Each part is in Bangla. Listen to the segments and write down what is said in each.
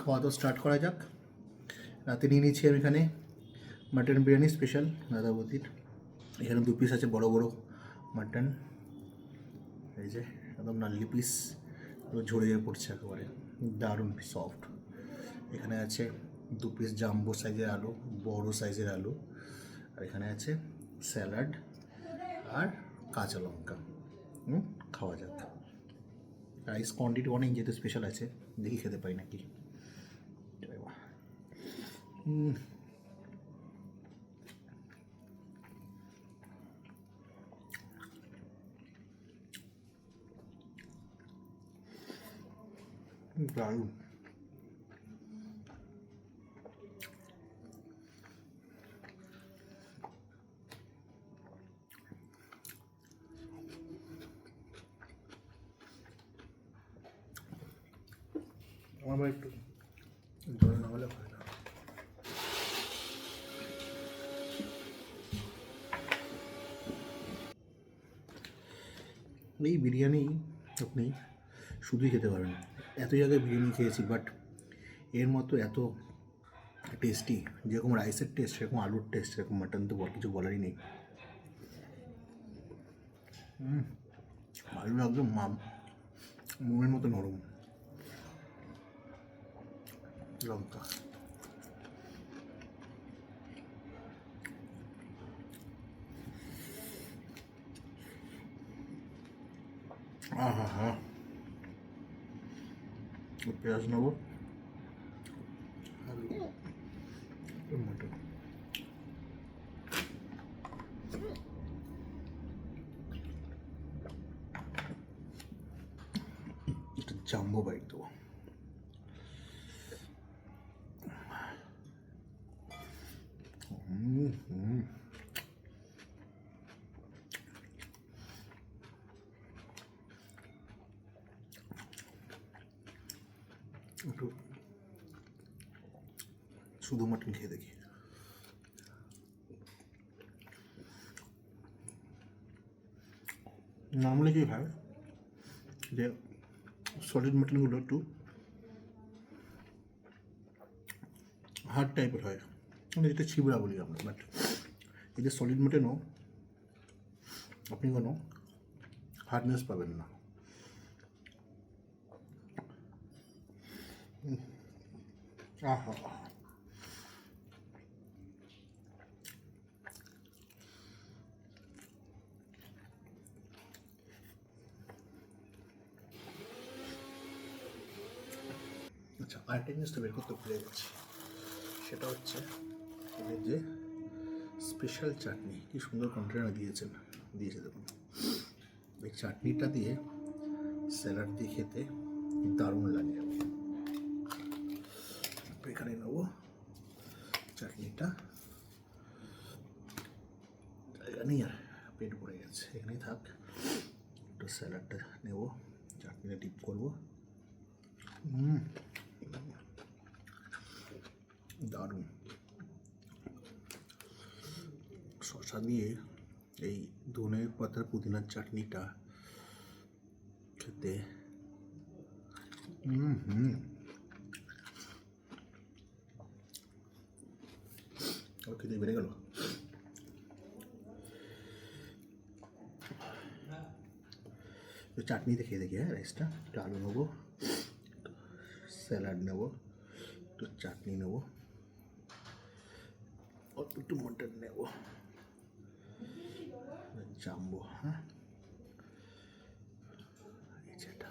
খাওয়া দাওয়া স্টার্ট করা যাক। রাতে নিয়ে নিচ্ছি আমি এখানে মাটন বিরিয়ানি স্পেশাল দাদাবতির এখানে দু পিস আছে, বড় বড় মাটন এই যে, একদম নাল্লি পিস পুরো ঝরিয়ে পড়ছে একেবারে। দারুণ সফট এখানে আছে দু পিস জাম্বো সাইজের আলু, বড় সাইজের আলু। আর এখানে আছে স্যালাড আর কাঁচা লঙ্কা। খাওয়া যাক। রাইস কোয়ান্টিটি অনেক যেহেতু স্পেশাল আছে দেখি খেতে পাই নাকি। দারুণ। আমার একটু জল না হলে হয় না এই বিরিয়ানি আপনি শুধুই খেতে পারবেন। এত জায়গায় বিরিয়ানি খেয়েছি বাট এর মতো এত টেস্টি যেরকম রাইসের টেস্ট সেরকম আলুর টেস্ট সেরকম মাটন তো বল কিছু বলারই নেই। হুম, আলু একদম মাম মোমের মতো নরম। লঙ্কা আহা হা পেঁয়াজ নেব আলু টমেটো একটা জাম্বো বাইট দেবো হুম হুম একটু শুধু মাটন খেয়ে দেখি নর্মালি কী হয় যে সলিড মাটনগুলো একটু হার্ড টাইপের হয় মানে যেটা ছিবড়া বলি আমরা বাট এই যে সলিড মাটনও আপনি কোনো হার্ডনেস পাবেন না। আচ্ছা আরেকটা জিনিস তো বের করতে ভুলে গেছি, সেটা হচ্ছে যে স্পেশাল চাটনি, কি সুন্দর কন্টেনার দিয়েছেন। দিয়েছে দেখুন। এই চাটনিটা দিয়ে স্যালাড দিয়ে খেতে দারুণ লাগে। এখানে নেব চাটনিটা। জায়গা নেই আর, পেট ভরে গেছে। এখানেই থাক। একটু স্যালাডটা নেব, চাটনিটা ডিপ করব। দারুণ। দিয়ে এই ধনে পাতার পুদিনার চাটনিটা খেতে হুম হুম আর খেতে বেড়ে গেল তো চাটনিতে খেয়ে দেখি হ্যাঁ রাইসটা একটু আলু নেব স্যালাড নেব একটু চাটনি নেব অল্প একটু মটন নেব জাম্বো হ্যাঁ এই যে এটা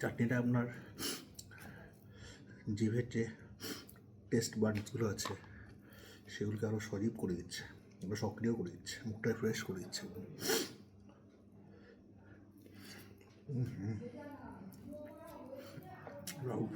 চাটনিটা আপনার জিভের যে টেস্ট বার্ডসগুলো আছে, সেগুলোকে আরও সজীব করে দিচ্ছে আরও সক্রিয় করে দিচ্ছে, মুখটা ফ্রেশ করে দিচ্ছে। রাহুল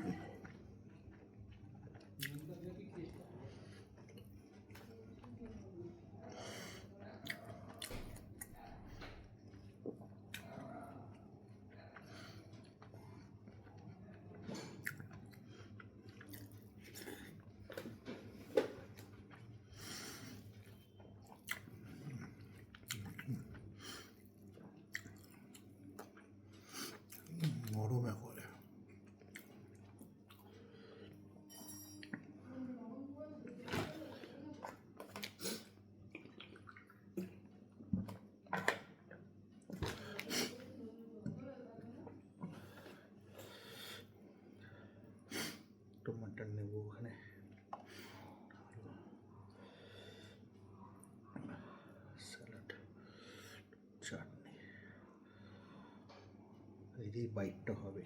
এই বাইকটা হবে।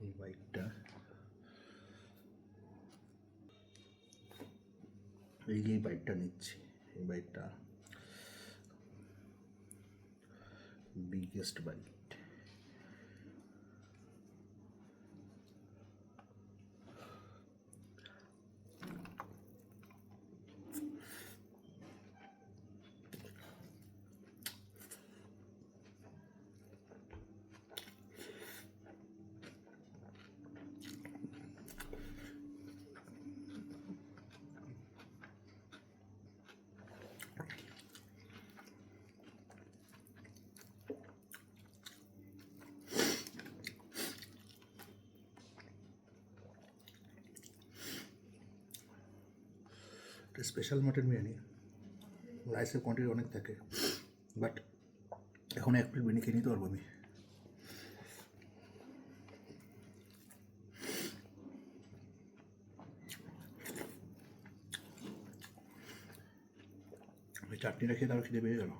এই বাইকটা। এই যে বাইকটা নিচ্ছি এই বাইকটা। Biggest bike special mutton biryani. রাইসের কোয়ান্টিটি অনেক থাকে। বাট এখন এক প্লেট বিরিয়ানি খেয়ে নিতে পারব আমি। চাটনিটা খেয়ে তার খেতে পেয়ে গেল।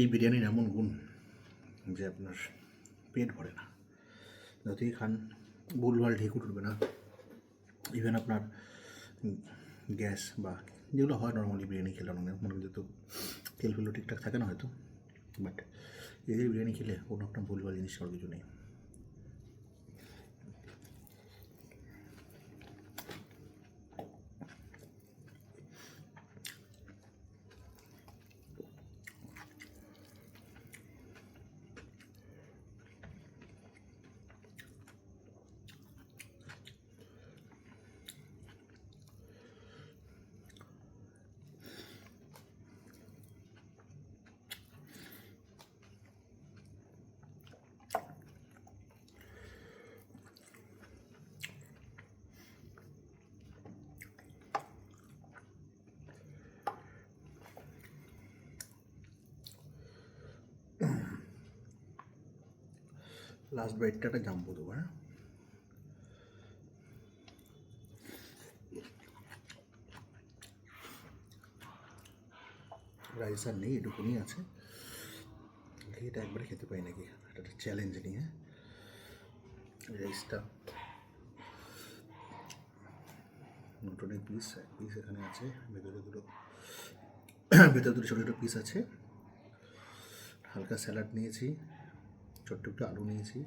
এই বিরিয়ানির এমন গুণ যে আপনার পেট ভরে না। যতই খান ভুলভাল ঢেকুর উঠবে না। ইভেন আপনার গ্যাস বা যেগুলো হয় নর্মালি বিরিয়ানি খেলে অনেক মনে হয় তো তেল ফেলও ঠিকঠাক থাকে না হয়তো। বাট এদের বিরিয়ানি খেলে কোনো একটা ভুলভাল জিনিস আর কিছু নেই। লাস্ট বাইটটা একটা জাম্বো দেবো হ্যাঁ? রাইস আর নেই, এটুকুনি আছে। এটা একবারে খেতে পাই নাকি? একটা চ্যালেঞ্জ নিয়ে। রাইসটা মটনের পিস পিস এখানে আছে, ভেতরে দুটো ভেতরে দুটো ছোটো ছোটো পিস আছে। হালকা স্যালাড নিয়েছি। ছোট্ট একটু আলু নিয়েছি।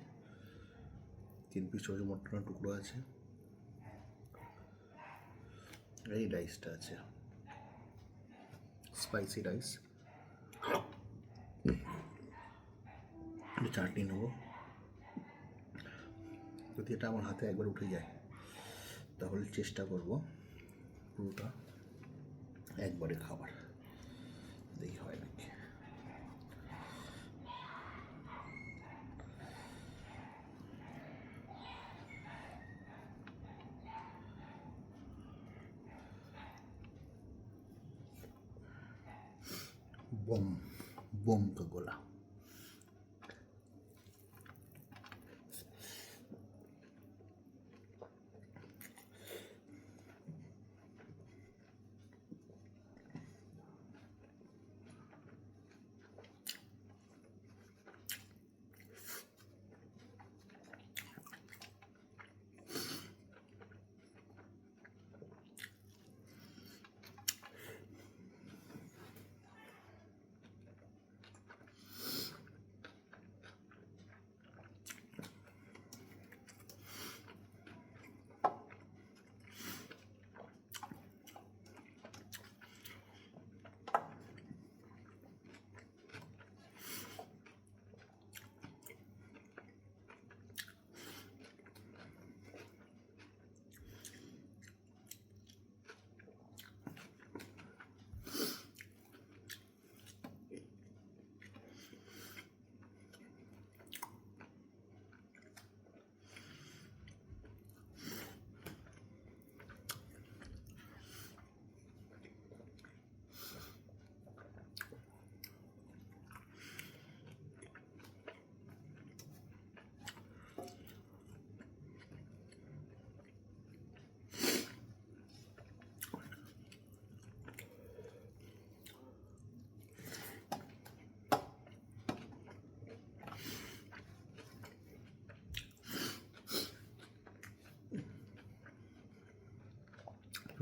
তিন পিস ছোটো মটনের টুকরো আছে। এই রাইসটা আছে। স্পাইসি রাইস চাটনি নেব। যদি এটা আমার হাতে একবার উঠে যায়, তাহলে চেষ্টা করব পুরোটা একবারে খাবার দেখি হয় নাকি बम बम का गोला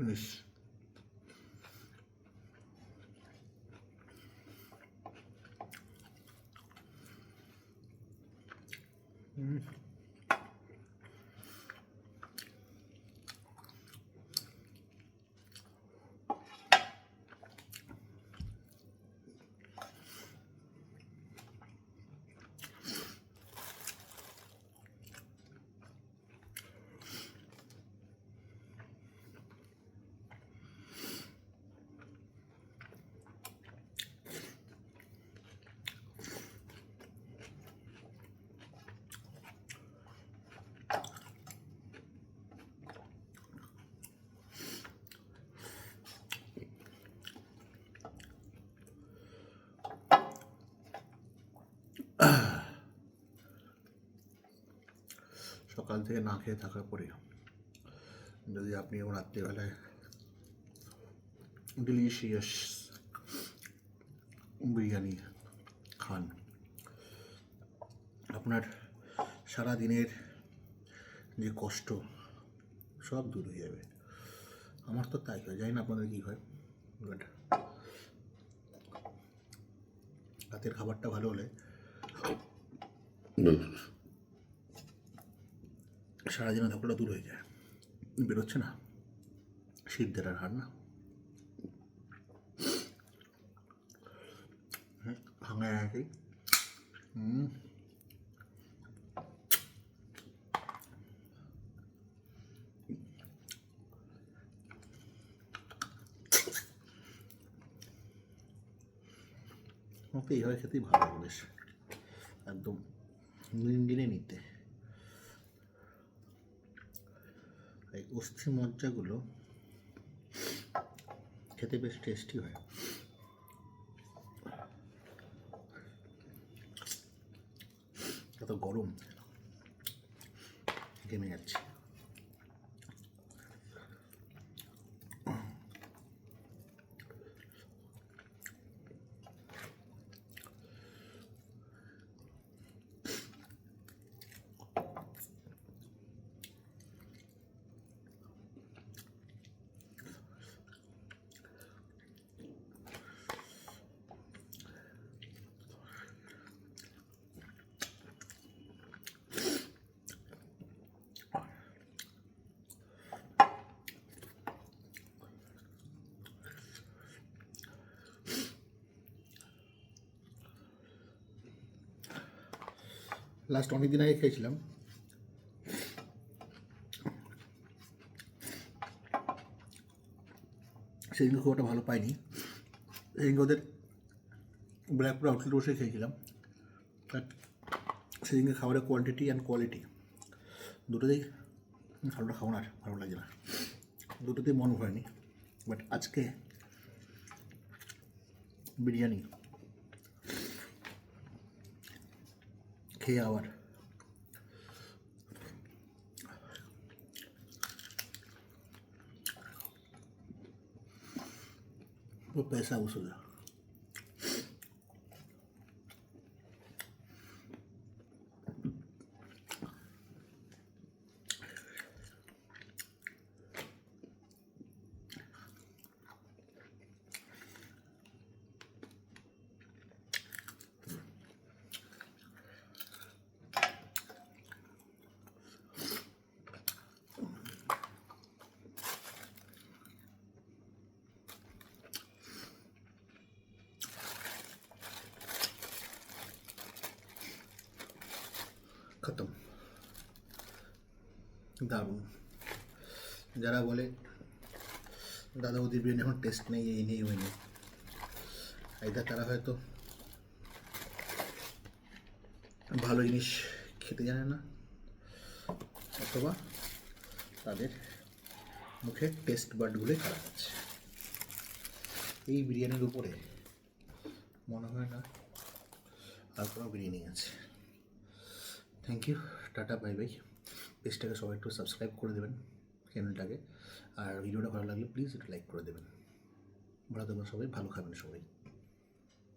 This. Mm-hmm. সকাল থেকে না খেয়ে থাকার পরে যদি আপনি রাত্রিবেলায় ডিলিশিয়াস বিরিয়ানি খান, আপনার সারা দিনের যে কষ্ট, সব দূর হয়ে যাবে। আমার তো তাই হয়, জানি না আপনাদের কী হয় বাট রাতের খাবারটা ভালো হলে সারাদিনের ধকলটা দূর হয়ে যায়। বেরোচ্ছে না। শীতদের আর হার না। আর হুম। আমাকে এইভাবে খেতেই ভালো লাগে বেশ। একদম মিনগিনে নিতে এই অস্থি মজ্জাগুলো খেতে বেশ টেস্টি হয়। এত গরম। ঘেমে যাচ্ছে। লাস্ট অনেক দিন আগে খেয়েছিলাম। সেদিন খুব একটা ভালো পাইনি। সেদিন ওদের ব্ল্যাকপুর আউটলেট বসে খেয়েছিলাম। বাট সেদিনকে খাবারের কোয়ান্টিটি অ্যান্ড কোয়ালিটি দুটোতেই ভালোটা খাওয়ানো আর, ভালো লাগে না। দুটোতেই মন ভরেনি। বাট আজকে biryani. Kia var. Bu pesa usulü. দারুণ। যারা বলে দাদা ওদের বিরিয়ানি এখন টেস্ট নেই, এই নেই, ওই নেই। এটা তারা হয়তো ভালো জিনিস খেতে জানে না, অথবা তাদের মুখের টেস্ট বার্ডগুলোই খারাপ আছে। এই বিরিয়ানির উপরে মনে হয় না আর কোনো বিরিয়ানি আছে। Thank you tata bye bye পেজটাকে সবাই একটু সাবস্ক্রাইব করে দেবেন চ্যানেলটাকে আর ভিডিওটা ভালো লাগলে প্লিজ একটু লাইক করে দেবেন। ভালো থাকবেন সবাই ভালো খাবেন সবাই।